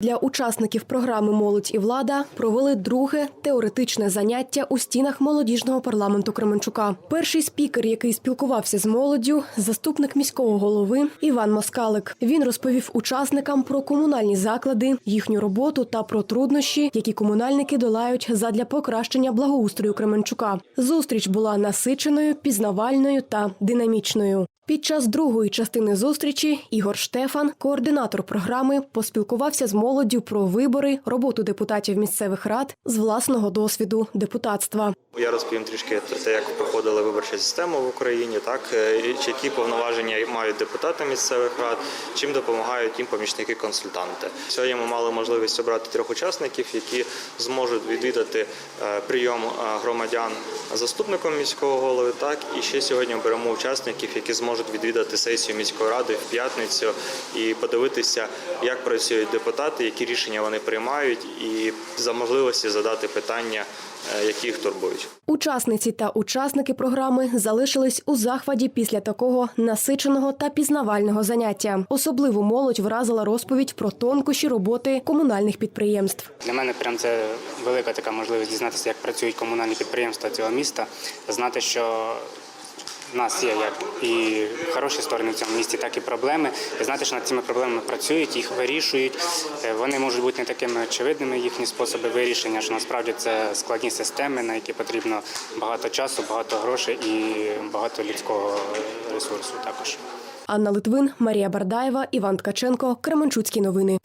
Для учасників програми Молодь і влада провели друге теоретичне заняття у стінах молодіжного парламенту Кременчука. Перший спікер, який спілкувався з молоддю, заступник міського голови Іван Москалик. Він розповів учасникам про комунальні заклади, їхню роботу та про труднощі, які комунальники долають задля покращення благоустрою Кременчука. Зустріч була насиченою, пізнавальною та динамічною. Під час другої частини зустрічі Ігор Штефан, координатор програми, поспілкувався з молоддю про вибори, роботу депутатів місцевих рад з власного досвіду депутатства. Я розповім трішки про те, як проходила виборча система в Україні, так е, чи які повноваження мають депутати місцевих рад, чим допомагають їм помічники-консультанти. Сьогодні ми мали можливість обрати трьох учасників, які зможуть відвідати е, прийом е, громадян заступником міського голови. Так і ще сьогодні оберемо учасників, які зможуть відвідати сесію міської ради в п'ятницю і подивитися, як працюють депутати, які рішення вони приймають, і за можливості задати питання, е, які їх турбують. Учасниці та учасники програми залишились у захваті після такого насиченого та пізнавального заняття. Особливо молодь вразила розповідь про тонкощі роботи комунальних підприємств. Для мене прям це велика така можливість дізнатися, як працюють комунальні підприємства цього міста, знати, що в нас є як і хороші сторони в цьому місті, так і проблеми. І знати, що над цими проблемами працюють, їх вирішують. Е, Вони можуть бути не такими очевидними, їхні способи вирішення, що насправді це складні системи, на які потрібно багато часу, багато грошей і багато людського ресурсу також. Анна Литвин, Марія Бардаєва, Іван Ткаченко, Кременчуцькі новини.